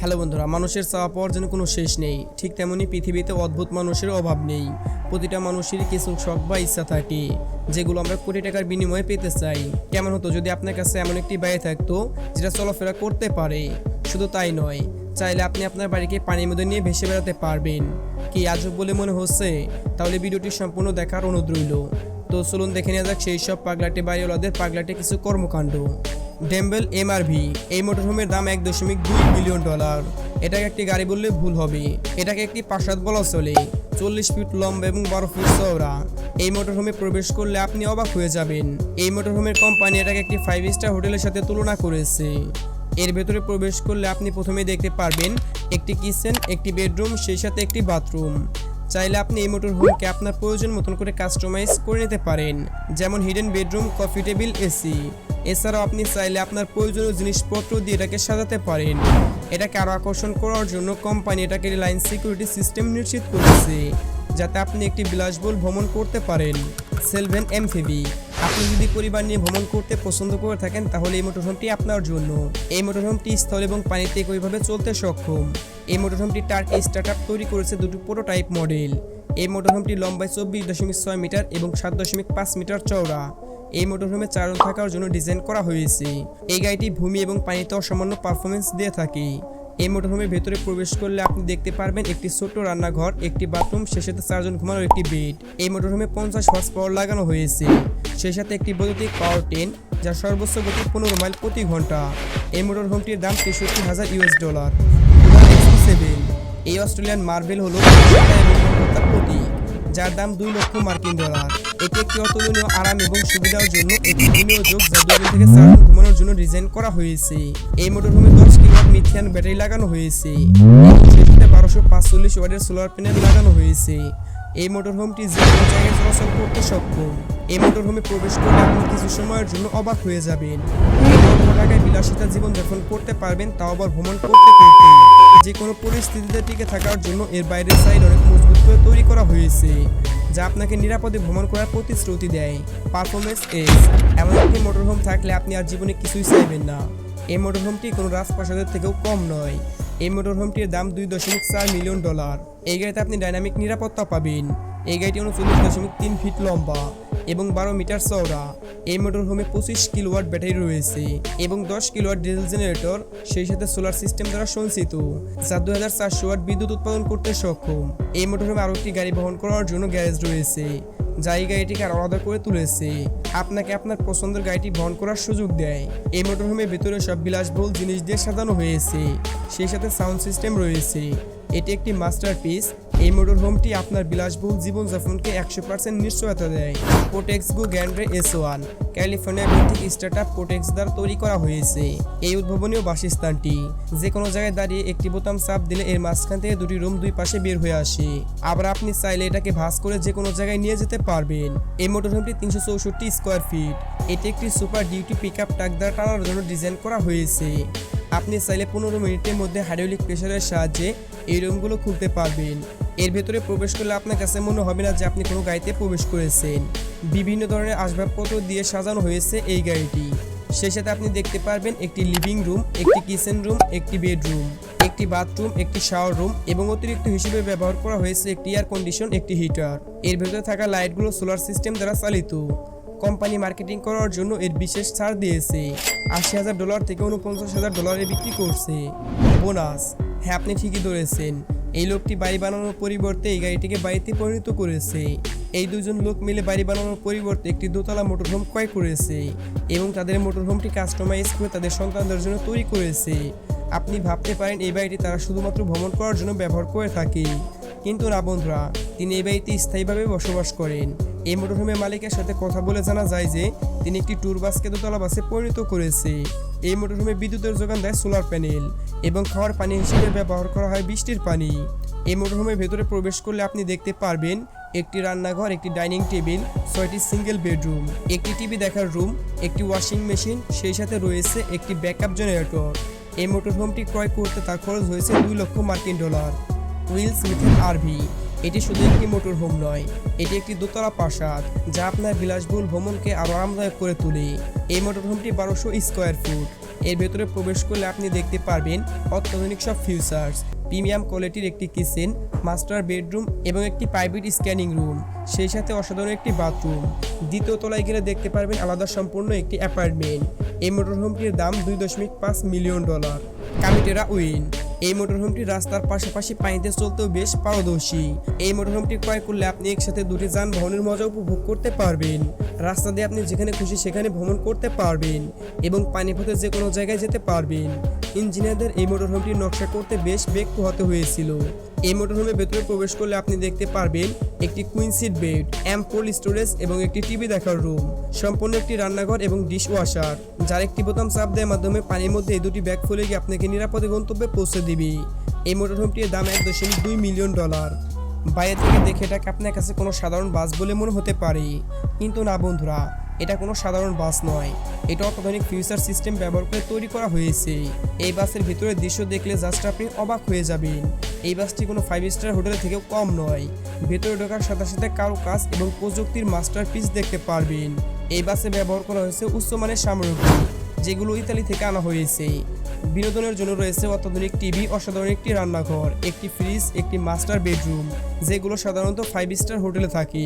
Hello বন্ধুরা, মানুষের চাওয়া পাওয়ার জন্য কোনো শেষ নেই। ঠিক তেমনি পৃথিবীতে অদ্ভুত মানুষের অভাব নেই। প্রতিটা মানুষের কিছু শখ বা ইচ্ছা থাকে, যেগুলো আমরা কোটি টাকার বিনিময়ে পেতে চাই। কেমন হতো যদি আপনার কাছে এমন একটি বাড়ি থাকতো, যেটা চলাফেরা করতে পারে? শুধু তাই নয়, চাইলে আপনি আপনার বাড়িকে পানির মধ্যে নিয়ে ভেসে বেড়াতে পারবেন। কি আজব বলে মনে হচ্ছে? তাহলে ভিডিওটি সম্পূর্ণ দেখার অনুরোধ রইল। তো চলুন দেখে নেওয়া যাক সেই সব পাগলাটে বাড়িওয়ালাদের পাগলাটে কিছু কর্মকাণ্ড। ডেম্বেল এমআরভি, এই মোটরহোমের দাম এক দশমিক দুই বিলিয়ন ডলার। এটাকে একটি গাড়ি বললে ভুল হবে। এটাকে একটি প্রাসাদ বলা চলে। চল্লিশ ফিট লম্বা এবং বারো ফিট চওড়া। এই মোটরহোমে প্রবেশ করলে আপনি অবাক হয়ে যাবেন। এই মোটরহোমের কোম্পানি এটাকে একটি ফাইভ স্টার হোটেলের সাথে তুলনা করেছে। এর ভেতরে প্রবেশ করলে আপনি প্রথমে দেখতে পারবেন, একটি কিচেন একটি বেডরুম সেই সাথে একটি বাথরুম চাইলে আপনি এই মোটর হোমকে আপনার প্রয়োজন মতন করে কাস্টমাইজ করে নিতে পারেন। যেমন hidden bedroom coffee table AC এছাড়াও আপনি চাইলে আপনার প্রয়োজনীয় জিনিসপত্র দিয়ে এটাকে সাজাতে পারেন। এটাকে আরও আকর্ষণ করার জন্য কোম্পানি এটাকে রিলায়েন্স সিকিউরিটি সিস্টেম নিশ্চিত করেছে। যাতে আপনি একটি বিলাসবহুল ভ্রমণ করতে পারেন। সেলভেন এমফিবি। আপনি যদি পরিবার নিয়ে ভ্রমণ করতে পছন্দ করে থাকেন, তাহলে এই মোটরহোমটি আপনার জন্য। এই মোটরহোমটি স্থল এবং পানিতে একইভাবে চলতে সক্ষম। এই মোটরহোমটি টার্কি স্টার্টআপ তৈরি করেছে দুটি প্রোটোটাইপ মডেল। এই মোটরহোমটি লম্বায় চব্বিশ দশমিক ছয় মিটার এবং সাত দশমিক পাঁচ মিটার চওড়া। এই মোটরহোমে চারণ থাকার জন্য ডিজাইন করা হয়েছে। এই গাড়িটি ভূমি এবং পানিতে অসামান্য পারফরমেন্স দিয়ে থাকে। এই মোটরহোমের ভেতরে প্রবেশ করলে আপনি দেখতে পারবেন একটি ছোট্ট রান্নাঘর, একটি বাথরুম সে সাথে চারজন ঘুমানোর একটি বেড। এই মোটরহোমে পঞ্চাশ হর্স পাওয়ার লাগানো হয়েছে। সেই সাথে একটি বৈদ্যুতিক পাওয়ার টেন যার সর্বোচ্চ গতি পনেরো মাইল প্রতি ঘণ্টা। এই মোটরহোমটির দাম তেষট্টি হাজার ইউএস ডলার। এই অস্ট্রেলিয়ান মার্বেল হলো প্রতীক, যার দাম দুই লক্ষ মার্কিন ডলার। এটি একটি অতুলনীয় আরাম এবং সুবিধার জন্য একটি বিনিয়োগ যা থেকে চারজন ঘুমানোর জন্য ডিজাইন করা হয়েছে। এই মোটরহোমে দশ মিথিয়ান ব্যাটারি লাগানো হয়েছে। বারোশো পাঁচচল্লিশ ওয়াটের সোলার প্যানেল লাগানো হয়েছে। এই মোটরহোমটি যে কোনো জায়গায় চলাচল করতে সক্ষম। এই মোটরহোমে প্রবেশ করলে আপনি কিছু সময়ের জন্য অবাক হয়ে যাবেন। টাকায় বিলাসিতা জীবন যাপন করতে পারবেন, তাও আবার ভ্রমণ করতে করতে। যে কোনো পরিস্থিতিতে টিকে থাকার জন্য এর বাইরের সাইড অনেক মজবুত করে তৈরি করা হয়েছে, যা আপনাকে নিরাপদে ভ্রমণ করার প্রতিশ্রুতি দেয়। পারফরমেন্স এস এমন একটি মোটরহোম থাকলে আপনি আর জীবনে কিছুই চাইবেন না। এই মোটরহোমটি কোনো রাজপ্রাসাদের থেকেও কম নয়। এই মোটরহোমটির দাম দুই দশমিক চার মিলিয়ন ডলার এই গাড়িতে আপনি ডাইনামিক নিরাপত্তা পাবেন। এই গাড়িটি উনচল্লিশ দশমিক তিন ফিট লম্বা এবং বারো মিটার চওড়া। এই মোটরহোমে পঁচিশ কিলোওয়াট ব্যাটারি রয়েছে এবং দশ কিলোওয়াট ডিজেল জেনারেটর সেই সাথে সোলার সিস্টেম দ্বারা সঞ্চিত, যা দু হাজার চারশো ওয়াট বিদ্যুৎ উৎপাদন করতে সক্ষম। এই মোটরহোমে আরও একটি গাড়ি বহন করার জন্য গ্যারেজ রয়েছে। যা এটিকে আর আলাদা করে তুলেছে। আপনাকে আপনার পছন্দের গাড়িটি বহন করার সুযোগ দেয়। এই মোটরহোমের ভেতরে সব বিলাসবহুল জিনিস দিয়ে সাজানো হয়েছে। সেই সাথে সাউন্ড সিস্টেম রয়েছে। এটি একটি মাস্টারপিস এই মোটর হোমটি আপনার বিলাসবহুল জীবনযাপনকে একশো পার্সেন্ট নিশ্চয়তা দেয়। কোটেক্সগো গ্যান্ড্রে এস ওয়ান ক্যালিফোর্নিয়া ভিত্তিক স্টার্টআপ কোটেক্স দ্বারা তৈরি করা হয়েছে। এই উদ্ভাবনীয় বাসস্থানটি যে কোনো জায়গায় দাঁড়িয়ে একটি বোতাম চাপ দিলে এর মাঝখান থেকে দুটি রুম দুই পাশে বের হয়ে আসে। আবার আপনি চাইলে এটাকে ভাঁজ করে যে কোনো জায়গায় নিয়ে যেতে পারবেন। এই মোটর হোমটি তিনশো চৌষট্টি স্কোয়ার ফিট এটি একটি super duty pick up truck দ্বারা টানার জন্য ডিজাইন করা হয়েছে। আপনি চাইলে পনেরো মিনিটের মধ্যে হাইড্রোলিক প্রেশারের সাহায্যে এই রুমগুলো খুলতে পারবেন। এর ভেতরে প্রবেশ করলে আপনার কাছে মনে হবে না যে আপনি কোনো গাড়িতে প্রবেশ করেছেন। বিভিন্ন ধরনের আসবাবপত্র দিয়ে সাজানো হয়েছে এই গাড়িটি। সেই সাথে আপনি দেখতে পারবেন একটি লিভিং রুম, একটি কিচেন রুম, একটি বেডরুম, একটি বাথরুম, একটি শাওয়ার রুম এবং অতিরিক্ত হিসেবে ব্যবহার করা হয়েছে একটি এয়ার কন্ডিশন, একটি হিটার। এর ভেতরে থাকা লাইটগুলো সোলার সিস্টেম দ্বারা চালিত। কোম্পানি মার্কেটিং করার জন্য এর বিশেষ ছাড় দিয়েছে। আশি হাজার ডলার থেকে উনপঞ্চাশ হাজার ডলারে বিক্রি করছে। বোনাস হ্যাঁ আপনি ঠিকই ধরেছেন। এই লোকটি বাড়ি বানানোর পরিবর্তে এই গাড়িটিকে বাড়িতে পরিণত করেছে। এই দুজন লোক মিলে বাড়ি বানানোর পরিবর্তে একটি দোতলা মোটরহোম ক্রয় করেছে এবং তাদের মোটরহোমটি কাস্টমাইজ করে তাদের সন্তানদের জন্য তৈরি করেছে। আপনি ভাবতে পারেন, এই বাড়িটি তারা শুধুমাত্র ভ্রমণ করার জন্য ব্যবহার করে থাকে। কিন্তু না বন্ধুরা, তিনি এই বাড়িতে স্থায়ীভাবে বসবাস করেন। এই মোটরহোমের মালিকের সাথে কথা বলে জানা যায় যে, তিনি একটি ট্যুর বাসকে দোতলা বাসে পরিণত করেছে। এই মোটরহোমে বিদ্যুতের যোগান দেয় সোলার প্যানেল এবং খাওয়ার পানি হিসেবে ব্যবহার করা হয় বৃষ্টির পানি। এই মোটরহোমের ভেতরে প্রবেশ করলে আপনি দেখতে পারবেন একটি রান্নাঘর, একটি ডাইনিং টেবিল ছয়টি সিঙ্গেল বেডরুম একটি টিভি দেখার রুম একটি ওয়াশিং মেশিন সেই সাথে রয়েছে একটি ব্যাকআপ জেনারেটর এই মোটরহোমটি ক্রয় করতে তার খরচ হয়েছে দুই লক্ষ মার্কিন ডলার। উইলস মিথেন আরভি এটি শুধু একটি মোটর হোম নয়, এটি একটি দোতলা প্রাসাদ যা আপনার বিলাসবহুল ভ্রমণকে আরও আরামদায়ক করে তোলে। এই মোটর হোমটি বারোশো স্কোয়ার ফুট। এর ভেতরে প্রবেশ করলে আপনি দেখতে পারবেন অত্যাধুনিক সব ফিউচার্স, প্রিমিয়াম কোয়ালিটির একটি কিচেন, মাস্টার বেডরুম এবং একটি প্রাইভেট স্ক্যানিং রুম, সেই সাথে অসাধারণ একটি বাথরুম। দ্বিতীয় তলায় গেলে দেখতে পারবেন আলাদা সম্পূর্ণ একটি অ্যাপার্টমেন্ট। এই মোটরহোমটির দাম দুই দশমিক পাঁচ মিলিয়ন ডলার। কামিটেরা উইন। এই মোটরহোমটি রাস্তার পাশাপাশি পানিতে চলতেও বেশ পারদর্শী। এই মোটরহোমটি ক্রয় করলে আপনি একসাথে দুটি যানবাহনের মজা উপভোগ করতে পারবেন। রাস্তা দিয়ে আপনি যেখানে খুশি সেখানে ভ্রমণ করতে পারবেন এবং পানিপথে যে কোনো জায়গায় যেতে পারবেন। ইঞ্জিনিয়ারদের এই মোটরহোমটি নকশা করতে বেশ বেগ পোহাতে হয়েছিল। এই মোটরহোমের ভেতরে প্রবেশ করলে আপনি দেখতে পারবেন একটি queen seat bed ample storage এবং একটি টিভি দেখার রুম সম্পূর্ণ একটি রান্নাঘর এবং ডিশ ওয়াশার যার একটি বোতাম চাপ দেওয়ার মাধ্যমে পানির মধ্যে এই দুটি ব্যাগ খুলে গিয়ে আপনাকে নিরাপদে গন্তব্যে পৌঁছে দিবে। এই মোটরহোমটির দাম এক দশমিক দুই মিলিয়ন ডলার বাইরে থেকে দেখে এটাকে আপনার কাছে কোনো সাধারণ বাস বলে মনে হতে পারে। কিন্তু না বন্ধুরা এটা কোনো সাধারণ বাস নয়। এটা অত্যাধুনিক ফিউচার সিস্টেম ব্যবহার করে তৈরি করা হয়েছে। এই বাসের ভিতরে দৃশ্য দেখলে জাস্ট আপনি অবাক হয়ে যাবেন। এই বাসটি কোনো ফাইভ স্টার হোটেলের থেকেও কম নয়। ভেতরে ঢোকার সাথে সাথে কারও কাজ এবং প্রযুক্তির মাস্টার পিস দেখতে পারবেন। এই বাসে ব্যবহার করা হয়েছে উচ্চমানের সামগ্রী। যেগুলো ইতালি থেকে আনা হয়েছে। বিনোদনের জন্য রয়েছে অত্যাধুনিক টিভি, অসাধারণ একটি রান্নাঘর, একটি ফ্রিজ একটি মাস্টার বেডরুম যেগুলো সাধারণত ফাইভ স্টার হোটেলে থাকে।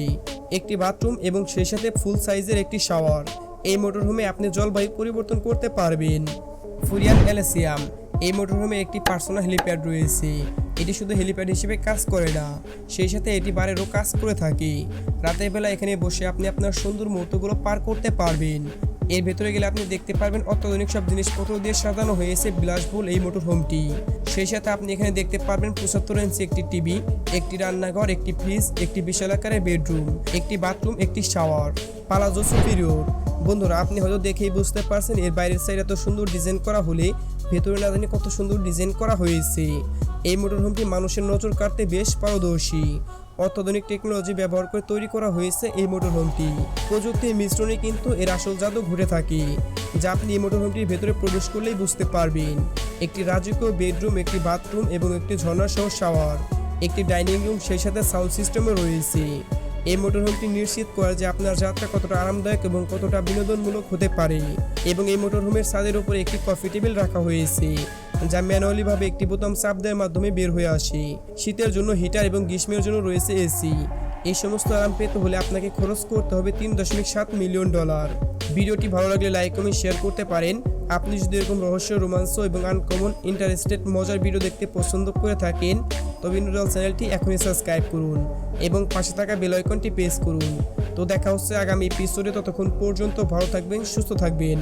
একটি বাথরুম এবং সেই সাথে ফুল সাইজের একটি শাওয়ার এই মোটরহোমে আপনি জলবায়ু পরিবর্তন করতে পারবেন। ফুরিয়ান এলেসিয়াম, এই মোটরহোমে একটি পার্সোনাল হেলিপ্যাড রয়েছে। এটি শুধু হেলিপ্যাড হিসেবে কাজ করে না, সেই সাথে এটি বারেরও কাজ করে থাকে। রাতের বেলা এখানে বসে আপনি আপনার সুন্দর মুহূর্তগুলো পার করতে পারবেন। এর ভেতরে গেলে আপনি দেখতে পারবেন অত্যাধুনিক সব জিনিসপত্র দিয়ে সাজানো হয়েছে বিলাসবহুল এই মোটর হোমটি। সেই সাথে আপনি এখানে দেখতে পারবেন পঁচাত্তর ইঞ্চি একটি টিভি একটি রান্নাঘর, একটি ফ্রিজ একটি বিশাল আকারের বেডরুম একটি বাথরুম একটি শাওয়ার পালাজো সুপিরিয়র বন্ধুরা, আপনি হয়তো দেখেই বুঝতে পারছেন, এর বাইরের সাইড এত সুন্দর ডিজাইন করা হলে ভেতরে না জানি কত সুন্দর ডিজাইন করা হয়েছে। এই মোটরহোমটি মানুষের নজর কাটতে বেশ পারদর্শী। অত্যাধুনিক টেকনোলজি ব্যবহার করে তৈরি করা হয়েছে এই মোটরহোমটি। প্রযুক্তির মিশ্রণে কিন্তু এর আসল জাদু ঘুরে থাকে, যা আপনি এই মোটরহোমটির ভেতরে প্রবেশ করলেই বুঝতে পারবেন। একটি রাজকীয় বেডরুম, একটি বাথরুম এবং একটি ঝর্ণা সহ শাওয়ার, একটি ডাইনিং রুম, সেই সাথে সাউন্ড সিস্টেমও রয়েছে। এই মোটরহোমটি নিশ্চিত করে যে আপনার যাত্রা কতটা আরামদায়ক এবং কতটা বিনোদনমূলক হতে পারে এবং এই মোটরহোমের ছাদের উপরে একটি কফি টেবিল রাখা হয়েছে। যা ম্যানুয়ালি ভাবে একটি বোতাম চাপ দেওয়ার মাধ্যমে বের হয়ে আসে। শীতের জন্য হিটার এবং গ্রীষ্মের জন্য রয়েছে এসি। এই সমস্ত আরাম পেতে হলে আপনাকে খরচ করতে হবে তিন দশমিক সাত মিলিয়ন ডলার। ভিডিওটি ভালো লাগলে লাইক, কমেন্ট, শেয়ার করতে পারেন। আপনি যদি এরকম রহস্য, রোমাঞ্চ এবং আনকমন ইন্টারেস্টেড মজার ভিডিও দেখতে পছন্দ করে থাকেন, তবে নুডল চ্যানেলটি এখনই সাবস্ক্রাইব করুন এবং পাশে থাকা বেল আইকনটি প্রেস করুন। তো দেখা হচ্ছে আগামী এপিসোডে ততক্ষণ পর্যন্ত ভালো থাকবেন, সুস্থ থাকবেন।